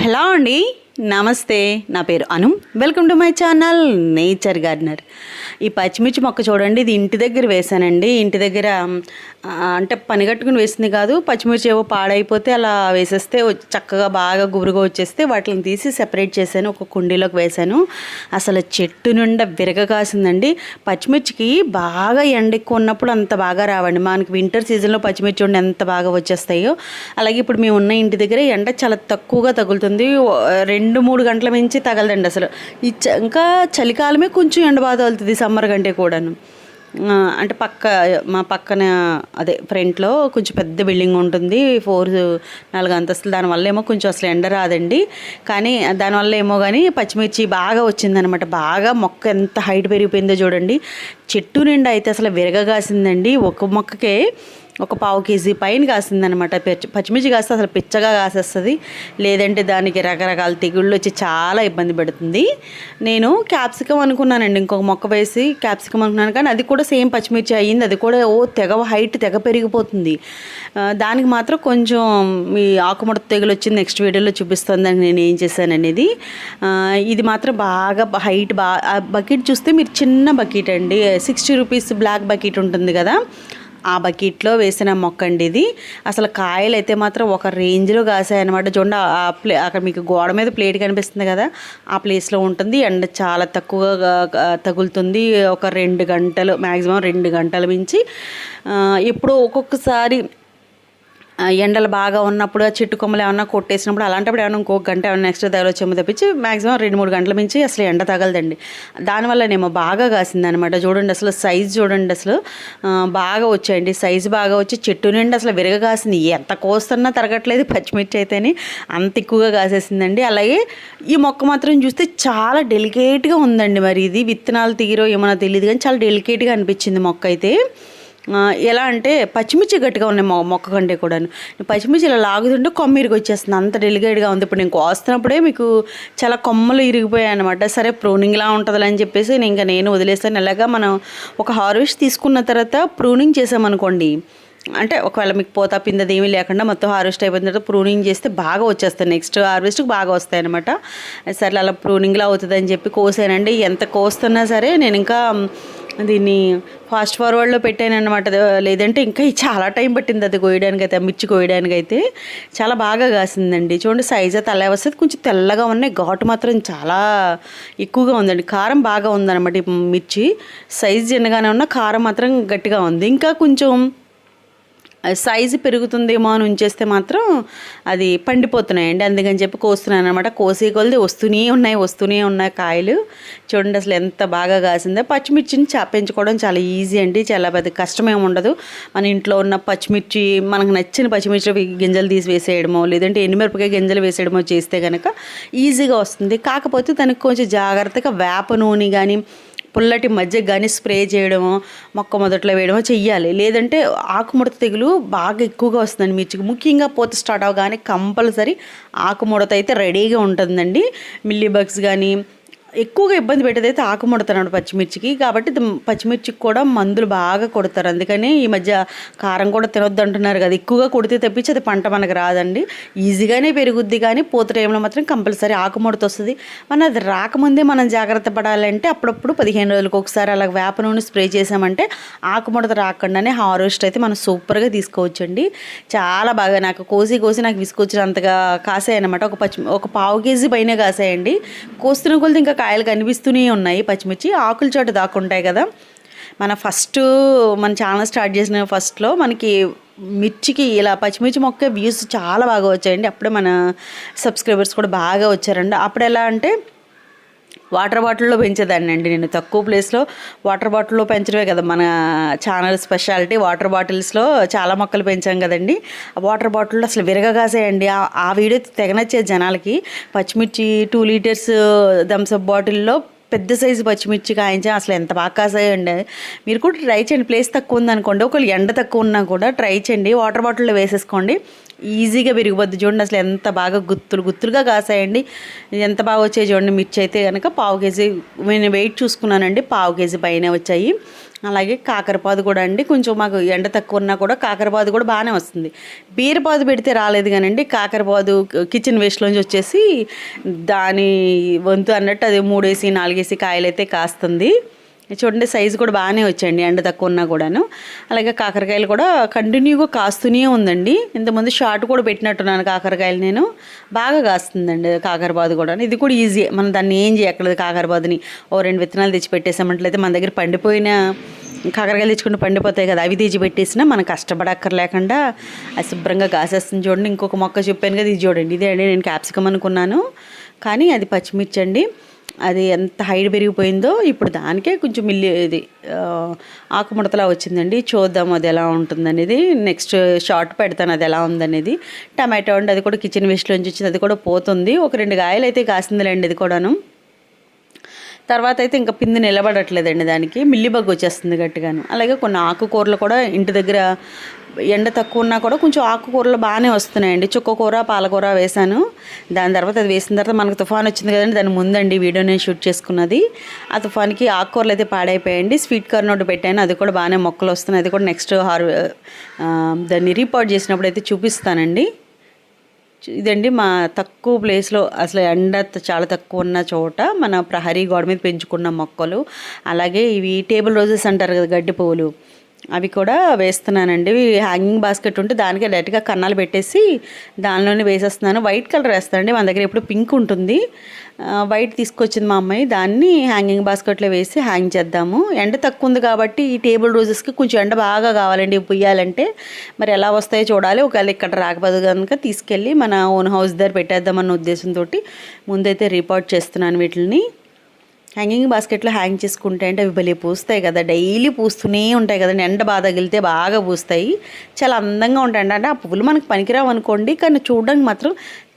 Hello అండి నమస్తే నా పేరు Anu. Welcome to my channel nature gardener ఈ పచ్చిమిర్చి మొక్క చూడండి ఇది ఇంటి దగ్గర వేసానండి. ఇంటి దగ్గర అంటే పని కట్టుకుని వేసింది కాదు. పచ్చిమిర్చి ఏవో పాడైపోతే అలా వేసేస్తే చక్కగా బాగా గుబురుగా వచ్చేస్తే వాటిని తీసి సెపరేట్ చేశాను ఒక కుండీలోకి వేశాను. అసలు చెట్టు నుండి విరగ కాసిందండి. పచ్చిమిర్చికి బాగా ఎండ ఎక్కువ ఉన్నప్పుడు అంత బాగా రావండి. మనకి వింటర్ సీజన్లో పచ్చిమిర్చి ఉండి ఎంత బాగా వచ్చేస్తాయో. అలాగే ఇప్పుడు మేము ఉన్న ఇంటి దగ్గర ఎండ చాలా తక్కువగా తగులుతుంది. రెండు రెండు మూడు గంటల మించి తగలదండి అసలు. ఈ ఇంకా చలికాలమే కొంచెం ఎండ బాధ తగులుతుంది సమ్మర్ కంటే కూడాను. అంటే పక్క మా పక్కన అదే ఫ్రంట్లో కొంచెం పెద్ద బిల్డింగ్ ఉంటుంది ఫోర్ నాలుగు అంతస్తులు. దానివల్ల ఏమో కొంచెం అసలు ఎండ రాదండి. కానీ దానివల్ల ఏమో కానీ పచ్చిమిర్చి బాగా వచ్చిందనమాట. బాగా మొక్క ఎంత హైట్ పెరిగిపోయిందో చూడండి. చెట్టు నిండా అయితే అసలు విరగగాసిందండి. ఒక మొక్కకే ఒక పావు కేజీ పైన కాసిందనమాట. పచ్చి పచ్చిమిర్చి కాస్తే అసలు పిచ్చగా కాసేస్తుంది. లేదంటే దానికి రకరకాల తెగుళ్ళు వచ్చి చాలా ఇబ్బంది పెడుతుంది. నేను క్యాప్సికమ్ అనుకున్నానండి. ఇంకొక మొక్క వేసి క్యాప్సికమ్ అనుకున్నాను. కానీ అది కూడా సేమ్ పచ్చిమిర్చి అయ్యింది. అది కూడా ఓ తెగ హైట్ తెగ పెరిగిపోతుంది. దానికి మాత్రం కొంచెం మీ ఆకుముడత తెగులు వచ్చింది నెక్స్ట్ వీడియోలో చూపిస్తుందని నేను ఏం చేశాను అనేది ఇది మాత్రం బాగా హైట్ బాగా బకెట్ చూస్తే మీరు చిన్న బకెట్ అండి. సిక్స్టీ రూపీస్ బ్లాక్ బకెట్ ఉంటుంది కదా. ఆ బకెట్లో వేసిన మొక్క అండి ఇది అసలు కాయలు అయితే మాత్రం ఒక రేంజ్లో కాసాయి అనమాట చూడండి ఆ- ప్లే అక్కడ మీకు గోడ మీద ప్లేట్ కనిపిస్తుంది కదా ఆ ప్లేస్లో ఉంటుంది. ఎండ చాలా తక్కువగా తగులుతుంది. ఒక రెండు గంటలు మ్యాక్సిమం రెండు గంటల మించి. ఆ, ఎప్పుడో ఒక్కొక్కసారి ఎండలు బాగా ఉన్నప్పుడు చెట్టు కొమ్మలు ఏమన్నా కొట్టేసినప్పుడు అలాంటప్పుడు ఏమైనా ఇంకో గంట ఏమైనా నెక్స్ట్ తగలొచ్చేమో తప్పించి మాక్సిమం రెండు మూడు గంటల మించి అసలు ఎండ తగలదండి. దానివల్లనేమో బాగా కాసిందనమాట చూడండి అసలు సైజు చూడండి అసలు బాగా వచ్చాయండి. సైజు బాగా వచ్చి చెట్టు నుండి అసలు విరగ కాసింది. ఎంత కోస్తున్నా తరగట్లేదు పచ్చిమిర్చి అయితేనే అంత ఎక్కువగా కాసేసిందండి. అలాగే ఈ మొక్క మాత్రం చూస్తే చాలా డెలికేట్గా ఉందండి మరి ఇది. విత్తనాలు తీరో ఏమైనా తెలియదు కానీ చాలా డెలికేట్గా అనిపించింది మొక్క అయితే. ఎలా అంటే పచ్చిమిర్చి గట్టిగా ఉన్నాయి మా మొక్క కంటే కూడాను. పచ్చిమిర్చి ఇలా లాగుతుంటే కొమ్మ ఇరిగి వచ్చేస్తుంది. అంత డెలిగేట్గా ఉంది. ఇప్పుడు నేను కోస్తున్నప్పుడే మీకు చాలా కొమ్మలు ఇరిగిపోయాయి అనమాట సరే ప్రూనింగ్లా ఉంటుందిలే అని చెప్పేసి నేను ఇంకా నేను వదిలేస్తాను ఎలాగా మనం ఒక హార్వెస్ట్ తీసుకున్న తర్వాత ప్రూనింగ్ చేసామనుకోండి అంటే ఒకవేళ మీకు పోతా పిందది ఏమీ లేకుండా మొత్తం హార్వెస్ట్ అయిపోయిన తర్వాత ప్రూనింగ్ చేస్తే బాగా వచ్చేస్తాయి. నెక్స్ట్ హార్వెస్ట్కి బాగా వస్తాయి అనమాట సరే అలా ప్రూనింగ్లా అవుతుందని చెప్పి కోసానండి. ఎంత కోస్తున్నా సరే నేను ఇంకా దీన్ని ఫాస్ట్ ఫార్వర్డ్లో పెట్టాను అనమాట లేదంటే ఇంకా చాలా టైం పట్టింది అది కోయడానికి అయితే ఆ మిర్చి కోయడానికి అయితే చాలా బాగా కాసిందండి. చూడండి సైజ్ అయితే అలా వస్తుంది కొంచెం తెల్లగా ఉన్నాయి. ఘాటు మాత్రం చాలా ఎక్కువగా ఉందండి. కారం బాగా ఉందన్నమాట మిర్చి. సైజ్ చిన్నగానే ఉన్న కారం మాత్రం గట్టిగా ఉంది. ఇంకా కొంచెం సైజు పెరుగుతుందేమో అని ఉంచేస్తే మాత్రం అది పండిపోతున్నాయండి. అందుకని చెప్పి కోస్తున్నాను అనమాట కోసే కొలది వస్తూనే ఉన్నాయి వస్తూనే ఉన్నాయి కాయలు. చూడండి అసలు ఎంత బాగా కాసిందో. పచ్చిమిర్చిని చా పెంచుకోవడం చాలా ఈజీ అండి. చాలా పెద్ద కష్టమేమి ఉండదు. మన ఇంట్లో ఉన్న పచ్చిమిర్చి మనకు నచ్చిన పచ్చిమిర్చి గింజలు తీసి వేసేయడమో లేదంటే ఎండుమిరపకాయ గింజలు వేసేయడమో చేస్తే కనుక ఈజీగా వస్తుంది. కాకపోతే దానికి కొంచెం జాగ్రత్తగా వేప నూనె కానీ పుల్లటి మధ్య కానీ స్ప్రే చేయడమో మొక్క మొదట్లో వేయడమో చెయ్యాలి. లేదంటే ఆకుముడత తెగులు బాగా ఎక్కువగా వస్తుందండి మిర్చికి. ముఖ్యంగా పూత స్టార్ట్ అవగానే కంపల్సరీ ఆకుముడత అయితే రెడీగా ఉంటుందండి. మిల్లీ బగ్స్ కానీ ఎక్కువగా ఇబ్బంది పెట్టేదైతే అయితే ఆకుముడతాడు పచ్చిమిర్చికి. కాబట్టి పచ్చిమిర్చికి కూడా మందులు బాగా కొడతారు. అందుకని ఈ మధ్య కారం కూడా తినొద్దు అంటున్నారు కదా. ఎక్కువగా కొడితే తప్పించి అది పంట మనకు రాదండి. ఈజీగానే పెరుగుద్ది కానీ పూత టైంలో మాత్రం కంపల్సరీ ఆకుముడత వస్తుంది. మన అది రాకముందే మనం జాగ్రత్త పడాలంటే అప్పుడప్పుడు పదిహేను రోజులకు ఒకసారి అలా వేప నూనె స్ప్రే చేసామంటే ఆకుముడత రాకుండానే హార్వెస్ట్ అయితే మనం సూపర్గా తీసుకోవచ్చండి. చాలా బాగా నాకు కోసి కోసి నాకు విసుకొచ్చినంతగా కాసాయి అనమాట ఒక పచ్చి ఒక పావు కేజీ పైన కాసాయండి. కోస్తున్న కొలది ఇంకా కాయలు కనిపిస్తూనే ఉన్నాయి పచ్చిమిర్చి. ఆకుల చోట దాకుంటాయి కదా. మన ఫస్ట్ మన ఛానల్ స్టార్ట్ చేసిన ఫస్ట్లో మనకి మిర్చికి ఇలా పచ్చిమిర్చి మొక్క వ్యూస్ చాలా బాగా వచ్చాయండి. అప్పుడే మన సబ్స్క్రైబర్స్ కూడా బాగా వచ్చారండి. అప్పుడు ఎలా అంటే వాటర్ బాటిల్లో పెంచేదాన్ని అండి నేను. తక్కువ ప్లేస్లో వాటర్ బాటిల్లో పెంచడమే కదా మన ఛానల్ స్పెషాలిటీ. వాటర్ బాటిల్స్లో చాలా మొక్కలు పెంచాం కదండి. ఆ వాటర్ బాటిల్లో అసలు విరగగాసేయండి ఆ- ఆ వీడియో తెగనచ్చే జనాలకి. పచ్చిమిర్చి టూ లీటర్స్ థమ్స్అప్ బాటిల్లో పెద్ద సైజు పచ్చిమిర్చి కాయించా అసలు ఎంత బాగా కాసాయండి. మీరు కూడా ట్రై చేయండి. ప్లేస్ తక్కువ ఉందనుకోండి. ఒకవేళ ఎండ తక్కువ ఉన్నా కూడా ట్రై చేయండి. వాటర్ బాటిల్లో వేసేసుకోండి. ఈజీగా పెరిగిపోద్ది. చూడండి అసలు ఎంత బాగా గుత్తులు గుత్తులుగా కాసాయండి. ఎంత బాగా వచ్చాయి చూడండి. మిర్చి అయితే కనుక పావు కేజీ. నేను వెయిట్ చూసుకున్నానండి. పావు కేజీ పైన వచ్చాయి. అలాగే కాకరపాదు కూడా అండి. కొంచెం మాకు ఎండ తక్కువ ఉన్నా కూడా కాకరపాదు కూడా బాగానే వస్తుంది. బీరపాదు పెడితే రాలేదు కానండి. కాకరపాదు కిచెన్ వేస్ట్లోంచి వచ్చేసి దాని వంతు అన్నట్టు అది మూడేసి నాలుగేసి కాయలైతే కాస్తుంది. చూడండి సైజు కూడా బాగానే వచ్చాయండి ఎండ తక్కువ ఉన్నా కూడాను. అలాగే కాకరకాయలు కూడా కంటిన్యూగా కాస్తూనే ఉందండి. ఇంతకుముందు షార్ట్ కూడా పెట్టినట్టున్నాను కాకరకాయలు నేను. బాగా కాస్తుందండి కాకరబాదు కూడా ఇది కూడా ఈజీ మనం దాన్ని ఏం చేయక్కర్లేదు కాకరబాదుని. ఓ రెండు విత్తనాలు తెచ్చి పెట్టేసామంట్లయితే మన దగ్గర పండిపోయిన కాకరకాయలు తెచ్చుకుంటే పండిపోతాయి కదా అవి తెచ్చి పెట్టేసినా మనం కష్టపడక్కర్లేకుండా అది శుభ్రంగా కాసేస్తుంది చూడండి. ఇంకొక మొక్క చెప్పాను కదా ఇది చూడండి. ఇదే అండి నేను క్యాప్సికమ్ అనుకున్నాను. కానీ అది పచ్చిమిర్చి అండి. అది ఎంత హైట్ పెరిగిపోయిందో ఇప్పుడు దానికే కొంచెం మిల్లి ఇది ఆకుముడతలా వచ్చిందండి. చూద్దాం అది ఎలా ఉంటుందనేది. నెక్స్ట్ షార్ట్ పెడతాను అది ఎలా ఉందనేది. టమాటో అండి అది కూడా కిచెన్ వేస్ట్లోంచి వచ్చింది అది కూడా పోతుంది. ఒక రెండు గాయలు అయితే కాసిందిలేండి అది కూడాను. తర్వాత అయితే ఇంకా పిండి నిలబడట్లేదండి దానికి. మిల్లిబగ్గు వచ్చేస్తుంది గట్టిగాను. అలాగే కొన్ని ఆకుకూరలు కూడా ఇంటి దగ్గర ఎండ తక్కువ ఉన్నా కూడా కొంచెం ఆకుకూరలు బాగానే వస్తున్నాయండి. చుక్కకూర పాలకూర వేశాను. దాని తర్వాత అది వేసిన తర్వాత మనకు తుఫాన్ వచ్చింది కదండి దాని ముందండి వీడియో నేను షూట్ చేసుకున్నది. ఆ తుఫాన్కి ఆకుకూరలు అయితే పాడైపోయాయండి. స్వీట్ కార్న్ ఒకటి పెట్టాను. అది కూడా బాగానే మొక్కలు వస్తున్నాయి. అది కూడా నెక్స్ట్ హార్ దాన్ని రీపోర్ట్ చేసినప్పుడు అయితే చూపిస్తానండి. ఇదండి మా తక్కువ ప్లేస్లో అసలు ఎండ చాలా తక్కువ ఉన్న చోట మన ప్రహరీ గోడ మీద పెంచుకున్న మొక్కలు అలాగే ఇవి టేబుల్ రోజెస్ అంటారు కదా గడ్డి పువ్వులు. అవి కూడా వేస్తున్నానండి. హ్యాంగింగ్ బాస్కెట్ ఉంటే దానికి డైరెక్ట్గా కన్నాలు పెట్టేసి దానిలోనే వేసేస్తున్నాను. వైట్ కలర్ వేస్తానండి. మన దగ్గర ఎప్పుడు పింక్ ఉంటుంది. వైట్ తీసుకొచ్చింది మా అమ్మాయి. దాన్ని హ్యాంగింగ్ బాస్కెట్లో వేసి హ్యాంగ్ చేద్దాము. ఎండ తక్కువ ఉంది కాబట్టి ఈ టేబుల్ రోజెస్కి కొంచెం ఎండ బాగా కావాలండి. పుయ్యాలంటే మరి ఎలా వస్తాయో చూడాలి. ఒకవేళ ఇక్కడ రాకపోదు కనుక తీసుకెళ్ళి మన ఓన్ హౌస్ దగ్గర పెట్టేద్దామన్న ఉద్దేశంతో ముందైతే రిపోర్ట్ చేస్తున్నాను వీటిని హ్యాంగింగ్ బాస్కెట్లో హ్యాంగ్ చేసుకుంటే అంటే అవి భలే పూస్తాయి కదా. డైలీ పూస్తూనే ఉంటాయి కదండి. ఎండ బాగా తగిలితే బాగా పూస్తాయి. చాలా అందంగా ఉంటాయండి అంటే ఆ పువ్వులు మనకు పనికిరావు అనుకోండి. కానీ చూడడానికి మాత్రం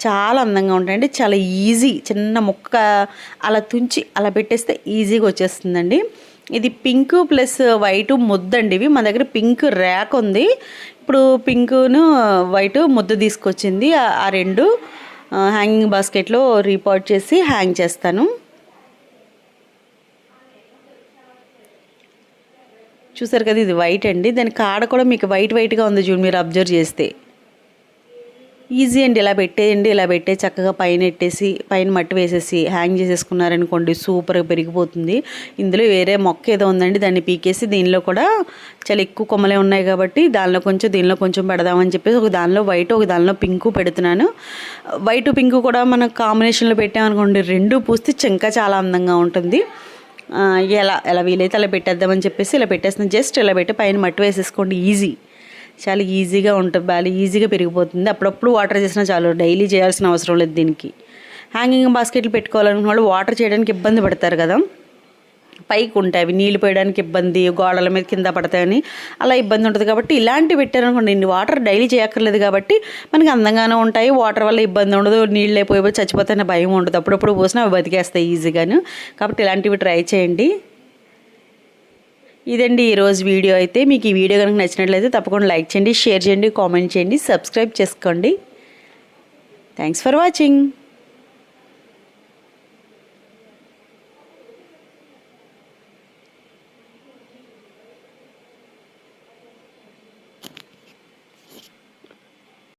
చాలా అందంగా ఉంటాయండి చాలా ఈజీ. చిన్న ముక్క అలా తుంచి అలా పెట్టేస్తే ఈజీగా వచ్చేస్తుందండి. ఇది పింక్ ప్లస్ వైట్ ముద్దండి ఇవి. మన దగ్గర పింక్ ర్యాక్ ఉంది. ఇప్పుడు పింకును వైట్ ముద్ద తీసుకొచ్చింది. ఆ- రెండు హ్యాంగింగ్ బాస్కెట్లో రీపాట్ చేసి హ్యాంగ్ చేస్తాను. చూసారు కదా ఇది వైట్ అండి. దాని కాడ కూడా మీకు వైట్ వైట్గా ఉంది చూడు మీరు అబ్జర్వ్ చేస్తే. ఈజీ అండి ఇలా పెట్టేయండి ఇలా పెట్టే చక్కగా పైన ఎట్టేసి పైన మట్టి వేసేసి హ్యాంగ్ చేసేసుకున్నారనుకోండి సూపర్గా పెరిగిపోతుంది. ఇందులో వేరే మొక్క ఏదో ఉందండి దాన్ని పీకేసి దీనిలో కూడా చాలా ఎక్కువ కొమ్మలే ఉన్నాయి కాబట్టి దానిలో కొంచెం దీనిలో కొంచెం పెడదామని చెప్పేసి ఒక దానిలో వైట్ ఒక దానిలో పింకు పెడుతున్నాను. వైట్ పింకు కూడా మనం కాంబినేషన్లో పెట్టామనుకోండి రెండు పూస్తే ఇంకా చాలా అందంగా ఉంటుంది. ఎలా ఎలా వీలైతే అలా పెట్టేద్దామని చెప్పేసి ఇలా పెట్టేస్తున్నాను జస్ట్ ఇలా పెట్టి పైన మట్టి వేసేసుకోండి. ఈజీ. చాలా ఈజీగా ఉంటుంది బాగా ఈజీగా పెరిగిపోతుంది. అప్పుడప్పుడు వాటర్ చేసినా చాలు. డైలీ చేయాల్సిన అవసరం లేదు దీనికి. హ్యాంగింగ్ బాస్కెట్లు పెట్టుకోవాలనుకున్న వాళ్ళు వాటర్ చేయడానికి ఇబ్బంది పడతారు కదా. పైకి ఉంటాయి అవి నీళ్ళు పోయడానికి ఇబ్బంది గోడల మీద కింద పడతాయని అలా ఇబ్బంది ఉంటుంది కాబట్టి ఇలాంటివి పెట్టారనుకోండి ఇన్ని వాటర్ డైలీ చేయక్కర్లేదు కాబట్టి మనకి అందంగానే ఉంటాయి. వాటర్ వల్ల ఇబ్బంది ఉండదు. నీళ్ళు అయిపోయి చచ్చిపోతాయనే భయం ఉండదు. అప్పుడప్పుడు పోసినా అవి బతికేస్తాయి ఈజీగాను. కాబట్టి ఇలాంటివి ట్రై చేయండి. ఇదండి ఈరోజు వీడియో అయితే. మీకు ఈ వీడియో కనుక నచ్చినట్లయితే తప్పకుండా లైక్ చేయండి షేర్ చేయండి కామెంట్ చేయండి సబ్స్క్రైబ్ చేసుకోండి. Thanks for watching.